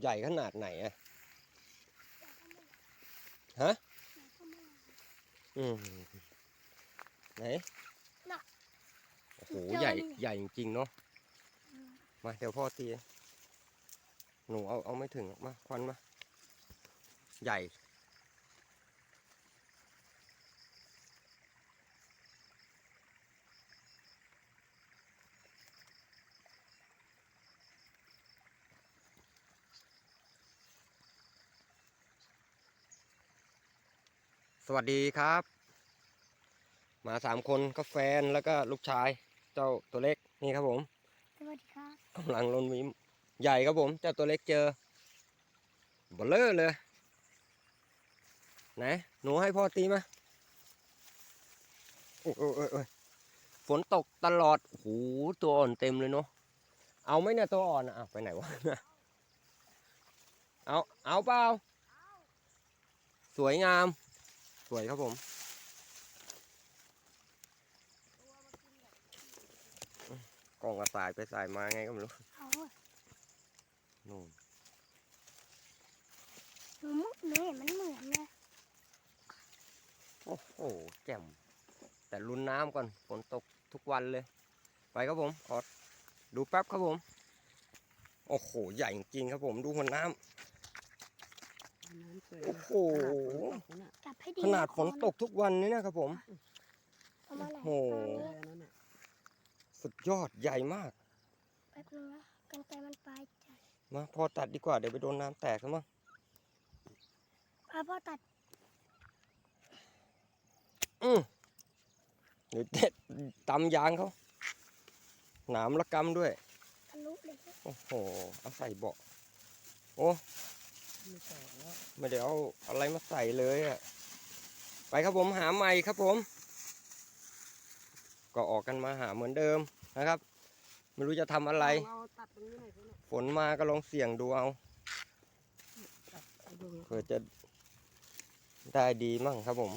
ใหญ่ขนาดไหนอะฮะอืมไหนน่ะโอ้โหเจอใหญ่นี่ใหญ่จริงๆเนาะมาเดี๋ยวพ่อตีหนูเอาเอาไม่ถึงหรอกมาควันมาใหญ่ สวัสดีครับ มาสามคนก็แฟนแล้วก็ลูกชาย เจ้าตัวเล็กนี่ครับผมสวัสดีครับกำลังลนวิมใหญ่ครับผมเจ้าตัวเล็กเจอเบลเลอร์เลยไหนหนูให้พ่อตีมาโอ้ยโอ้ยโอ้ยโอ้ยฝนตกตลอดโอ้โหตัวอ่อนเต็มเลยเนาะเอาไหมเนี่ยตัวอ่อนอะอ้าวไปไหนวะเอาเอาเปล่าสวยงาม สวยครับผม กล้องก็สายไปสายมาไงก็ไม่รู้เอาเว้ยนู่นหนูมุกหนูเห็นมันเหมือนเลยโอ้โหแจ่มแต่รุนน้ำก่อนฝนตกทุกวันเลย ไปครับผม ขอดูแป๊บครับผม โอ้โห ใหญ่จริงๆครับผม ดูหัวน้ำน้ำเกิดโอ้โหขนาดจับ ให้ดีขนาดฝนตกทุกวันนี่นะครับผม เอามาไหนโอ้โห ตอนฝนนี้นั่นน่ะสุดยอดใหญ่มาก แป๊บนึงนะกันไกรมันปลายจัดมาพอตัดดีกว่าเดี๋ยวไปโดนน้ำแตกซะมั้งพาพ่อตัดอือเดี๋ยวเด็ดตำยางเขาหนามระกำด้วย ทะลุเลยโอ้โห เอาใส่เบาะโอ้ ไม่แตกแล้วไม่ได้เอาอะไรมาใส่เลยอะ ไปครับผมหาใหม่ครับผม ก็ออกกันมาหาเหมือนเดิมนะครับ ไม่รู้จะทำอะไร เราตัดตรงนี้หน่อยสิเนี่ยฝนมาก็ลองเสี่ยงดูเอาเอาดูเผื่อจะได้ดีมั่งครับผม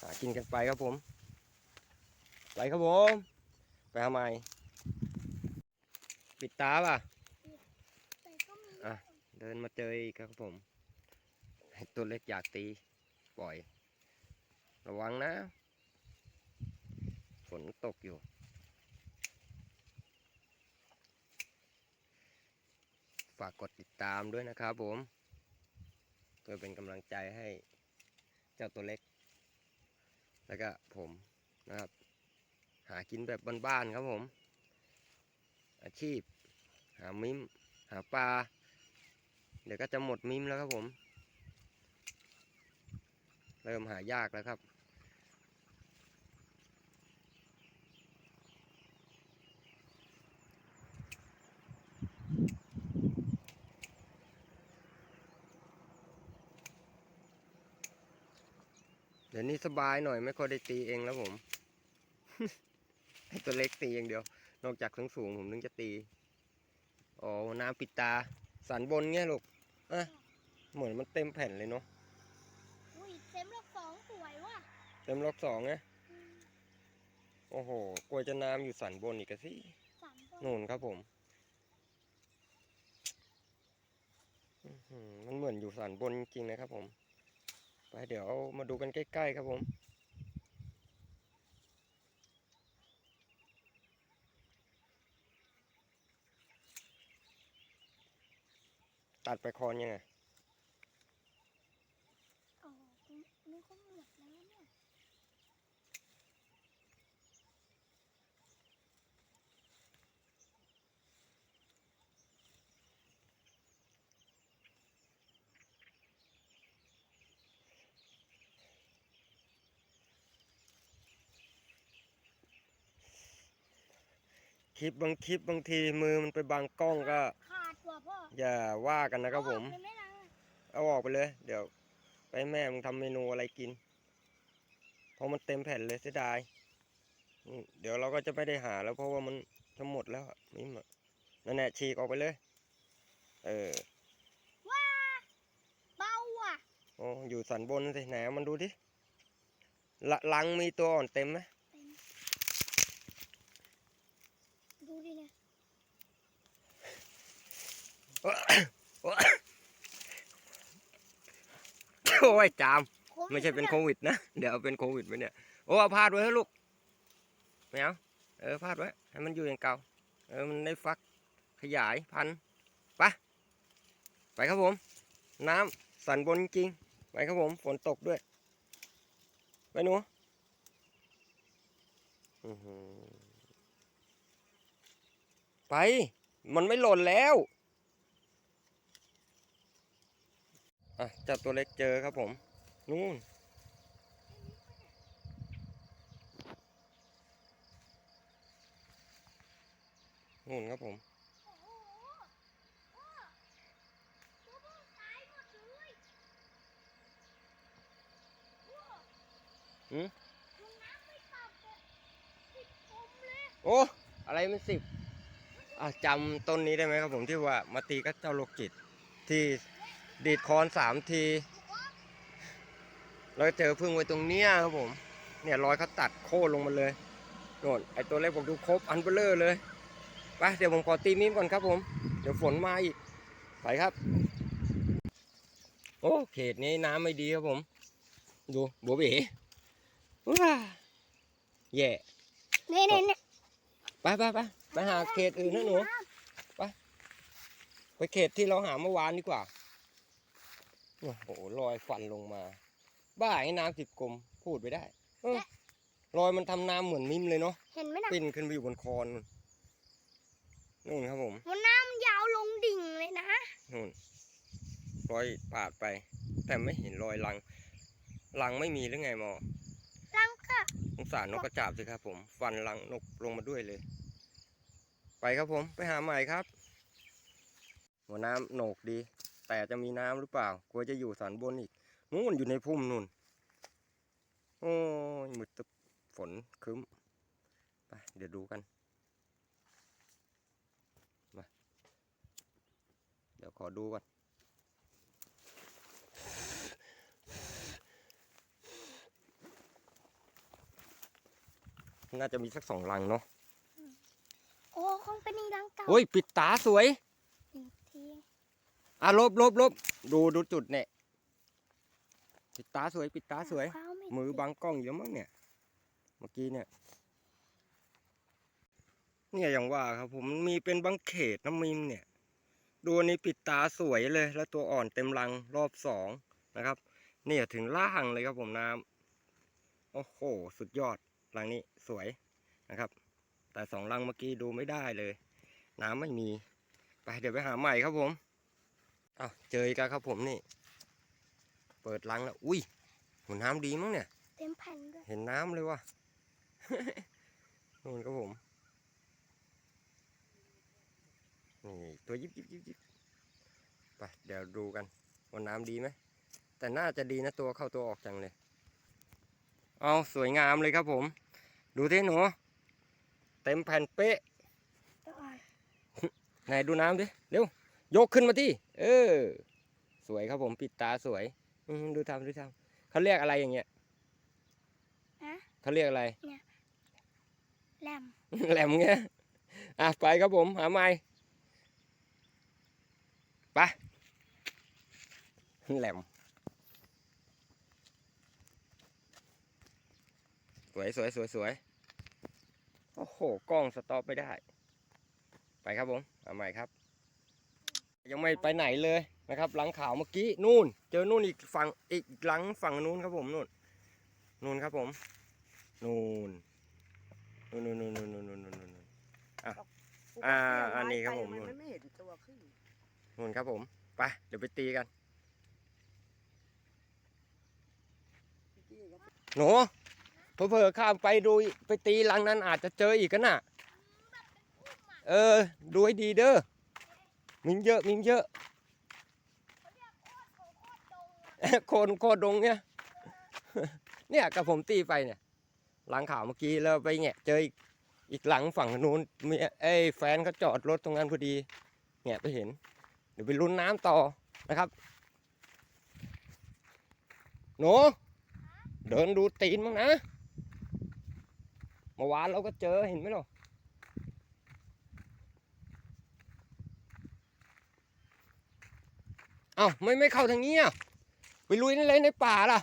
หากินกันไปครับผม ไปครับผม ไปทำไมปิดตาป่ะ ดินมาเจออีกครับผมตัวเล็กอยากตีปล่อย ระวังนะ ฝนตกอยู่ ฝากกดติดตามด้วยนะครับผมเพื่อเป็นกำลังใจให้เจ้าตัวเล็ก แล้วก็ผมนะครับ หากินแบบบ้านๆครับผม อาชีพ หามิมหาปลา เดี๋ยวก็จะหมดมิมแล้วครับผม เริ่มหายากแล้วครับ เดี๋ยวนี้สบายหน่อยไม่ค่อยได้ตีเองแล้วผมให้ตัวเล็กตีอย่างเดียว นอกจากสูงสูงผมถึงจะตี อ๋อ น้ำปิดตา สันบนเงี้ยลูก อะเหมือนมันเต็มแผ่นเลยเนาะอุ้ยเต็มรอบสองสวยว่ะเต็มล็อกสองไงอืมโอ้โหกลัวจะน้ำอยู่สันบนอีกอะสิสามต้นนู่นครับผมอื้อหือมันเหมือนอยู่สันบนจริงๆนะครับผม ไปเดี๋ยวมาดูกันใกล้ๆครับผม ตัดไปคอนยังไงโอ้โหนี่ก็หมดแล้วเนี่ยคลิปบางคลิปบางทีมือมันไปบังกล้องก็ขาดกว่า พ่ออย่าว่ากันนะครับผม เอาออกเลยไหล่ะเอาออกไปเลย เดี๋ยว ไปให้แม่มึงทำเมนูอะไรกิน เพราะมันเต็มแผ่นเลยเสียดายอืมเดี๋ยวเราก็จะไม่ได้หาแล้วเพราะว่ามันจะหมดแล้วอะมิมอะนั่นแหละฉีกออกไปเลย เออ ว้าเบาอะ โอ้อยู่สันบนสิไหนเอามันดูดิละลังมีตัวอ่อนเต็มไหมเต็ม ดูดิเนี่ย โอ้ยจามโควิดไม่ใช่เป็นยโควิดนะ เดี๋ยวเอาเป็นโควิดไปเนี่ย โอ้เอาพาดไว้เถอะลูกไม่เอาเออพาดไว้ ให้มันอยู่อย่างเก่า เออ มันได้ฟักขยายพันธุ์ไปไปครับผม น้ำสันบนจริงๆไปครับผม ฝนตกด้วย ไปหนูอื้อหือไป มันไม่หล่นแล้ว อะจับตัวเล็กเจอครับผม นู่น นู่นครับผม อืมโอ้ อะไรมันสิบอะจำต้นนี้ได้ไหมครับผมที่ว่ามาตีกับเจ้าโลกจิตที่ ดีดคอนสามทีแล้วเจอพึ่งไว้ตรงเนี้ยครับผม เนี่ยรอยเขาตัดโค่นลงมาเลยโน่นไอตัวเล็กผมดูครบอันเบลเลอร์เลยไปเดี๋ยวผมขอตีมิมก่อนครับผม เดี๋ยวฝนมาอีกไปครับ โอ้เขตนี้น้ำไม่ดีครับผม ดูบัวเบ๋ว้าแย่เนี่ยเนี่ยเนี่ยไปไปไปไปหาเขตอื่นนะหนูไปเขตที่เราหาเมื่อวานดีกว่า โอ้โหรอยฟันลงมา บ้าให้น้ำสิบกลมพูดไปได้เออรอยมันทำน้ำเหมือนมิมเลยเนาะเห็นไหมนะปิ้นขึ้นไปอยู่บนคอนนู่นนู่นครับผมมันน้ำยาวลงดิ่งเลยนะ นู่นรอยปาดไป แต่ไม่เห็นรอยรังรังไม่มีหรือไงหมอลังก็สงสารนกกระจาบสิครับผม ฟันรังนกลงมาด้วยเลย ไปครับผม ไปหาใหม่ครับ หัวน้ำโหนกดี แต่จะมีน้ำหรือเปล่ากลัวจะอยู่สันบนอีกนู่นอยู่ในพุ่มนู่นโอ้ยมืดตึ๊บฝนครึ้มไปเดี๋ยวดูกันมาเดี๋ยวขอดูก่อนน่าจะมีสักสองรังเนาะโอ้คงเป็นอีรังเก่าเฮ้ย ปิดตาสวยอีกที อะลบลบลบดูดูจุดเนี่ยปิดตาสวยปิดตาสวยเท้าไมือบังกล้องอยู่แล้วมั้งเนี่ย เมื่อกี้เนี่ยเนี่ยอย่างว่าครับผมมันมีเป็นบางเขตน้ำมิมเนี่ยดูอันนี้ปิดตาสวยเลย แล้วตัวอ่อนเต็มรังรอบสองนะครับ เนี่ยถึงล่างเลยครับผมน้ำโอ้โหสุดยอดรังนี้สวยนะครับ แต่สองรังเมื่อกี้ดูไม่ได้เลย น้ำไม่มี ไปเดี๋ยวไปหาใหม่ครับผม อ้าวเจออีกแล้วครับผมนี่ เปิดรังแล้ว อุ้ยหัวน้ำดีมั้งเนี่ย เต็มแผ่นด้วยเห็นน้ำเลยว่ะ นู่นครับผม นี่ตัวยิบยิบยิบยิบไปเดี๋ยวดูกันว่าน้ำดีไหม แต่น่าจะดีนะตัวเข้าตัวออกจังเลย เอาสวยงามเลยครับผม ดูที่หนู เต็มแผ่นเป๊ะไหนดูน้ำดิ เร็ว ยกขึ้นมาที่ เออ สวยครับผมปิดตาสวย อืมดูทำดูทำเขาเรียกอะไรอย่างเงี้ยฮะเขาเรียกอะไรแหลมแหลมเงี้ยอะไปครับผม หาไม้ไปแหลม สวยสวยสวยสวยโอ้โห กล้องสต็อปไม่ได้ ไปครับผมหาใหม่ครับ ยังไม่ไปไหนเลยนะครับ หลังขาวเมื่อกี้นู่น เจอนู่นอีกฝั่งอีกหลังฝั่งนู้นครับผมนู่นนู่นครับผมนู่นนู่นนู่นนู่นนู่นนู่นนู่นนู่นนู่นอ่าอันนี้ครับผมทำไมันไม่เห็นตัวขึ้นนู่นครับผมไปเดี๋ยวไปตีกันหนูเผลอๆข้ามไปดูไปตีรังนั้นอาจจะเจออีกกันน่ะ เออ ดูให้ดีเด้อ มิงเยอะมิงเยอะโคนโคตรดงเนี่ยเนี่ยกับผมตีไปเนี่ย หลังข่าวเมื่อกี้แล้วไปแงะเจออีกอีกหลังฝั่งนู้นมีไอ้แฟนเขาจอดรถตรงนั้นพอดีแงะไปเห็น เดี๋ยวไปลุ้นน้ำต่อนะครับหนูเดินดูตีนมั้งนะเมื่อวานเราก็เจอเห็นไหมหรอ เอ้าไม่ไม่เข้าทางนี้อะไปลุยนั่นเลยในป่าล่ะ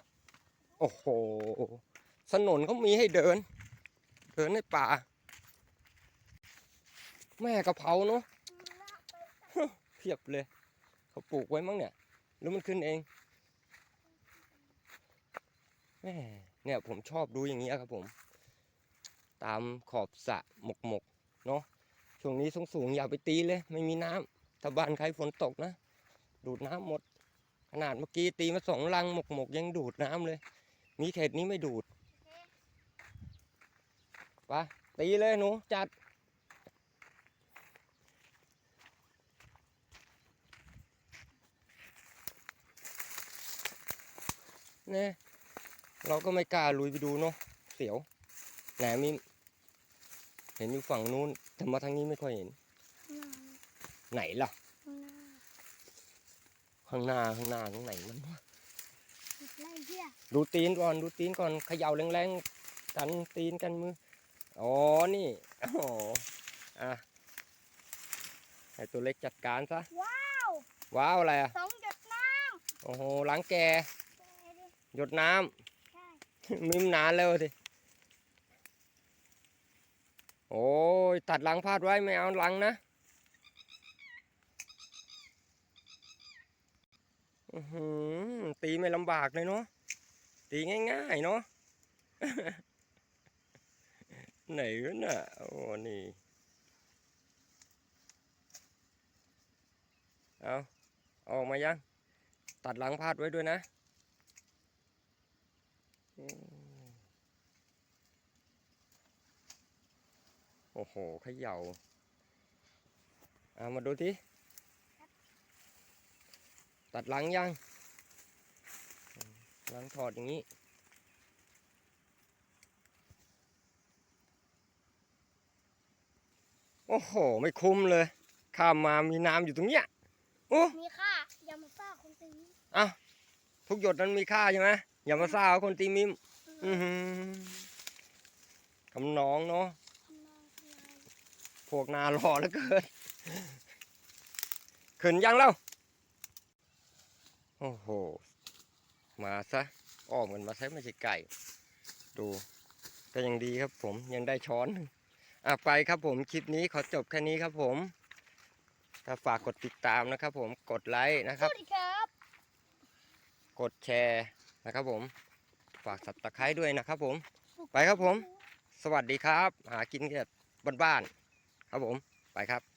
โอ้โหถนนเขามีให้เดิน เดินในป่า แม่กะเพราเนาะเพียบเลยเขาปลูกไว้มั้งเนี่ยหรือมันขึ้นเองแม่เนี่ยผมชอบดูอย่างเงี้ครับผม ตามขอบสะหมกหมกเนาะช่วงนี้สูงสูงอย่าไปตีเลย ไม่มีน้ำถ้าบ้านใครฝนตกนะ ดูดน้ำหมด ขนาดเมื่อกี้ตีมาสองลังหมกหมกๆยังดูดน้ำเลย มีเขตนี้ไม่ดูดไปตีเลยหนูจัดเนี่ยเราก็ไม่กล้าลุยไปดูเนาะเสียวแหนมีเห็นอยู่ฝั่งนู้นแต่มาทางนี้ไม่ค่อยเห็น ไหนล่ะ ข้างหน้าข้างหน้าตรงไหนมันวะไรเหี้ยดูตีนก่อนดูตีนก่อนเขย่าแรงๆกันตีนกันมืออ๋อนี่อ๋ออะให้ตัวเล็กจัดการซะว้าวว้าวอะไรอะสองหยดน้โอ้โหล้างแกำหยดน้ำ ใช่มิมนานแล้วสิ โอ้ยตัดหลังพาดไว้ไม่เอาหลังนะอื้อหือ ตีไม่ลำบากเลยเนาะตีง่ายๆเนาะไหนวะน่ะโอ้นี่เอาอาออกมายัง ตัดหลังพาดไว้ด้วยนะโอ้โหเขย่าเอามาดูที ตัดหลังยังหลังถอดอย่างนี้โอ้โห ไม่คุ้มเลย ข้ามมามีน้ำอยู่ตรงเนี้ยโอ้มีค่า อย่ามาซ่าคนตีนี้อะทุกหยดนั้นมีค่าใช่ไหมอย่ามาซ่าเอาคนตีมิม อือหือคำน้องเนาะทำนองทำนายพวกนารอแล้วเกินขึ้นยังแล้ว โอ้โห มาซะอ้อมกันมาใช้ไม่ใช่ไก่ ดูก็ยังดีครับผมยังได้ช้อนหนึ่งอะไปครับผมคลิปนี้ขอจบแค่นี้ครับผม ถ้าฝากกดติดตามนะครับผมกดไลค์นะคสรับวัสดีครับ กดแชร์นะครับผม ฝากสับตะไคร้ด้วยนะครับผม ไปครับผม สวัสดีครับ หากินแบบบ้านๆครับผม ไปครับ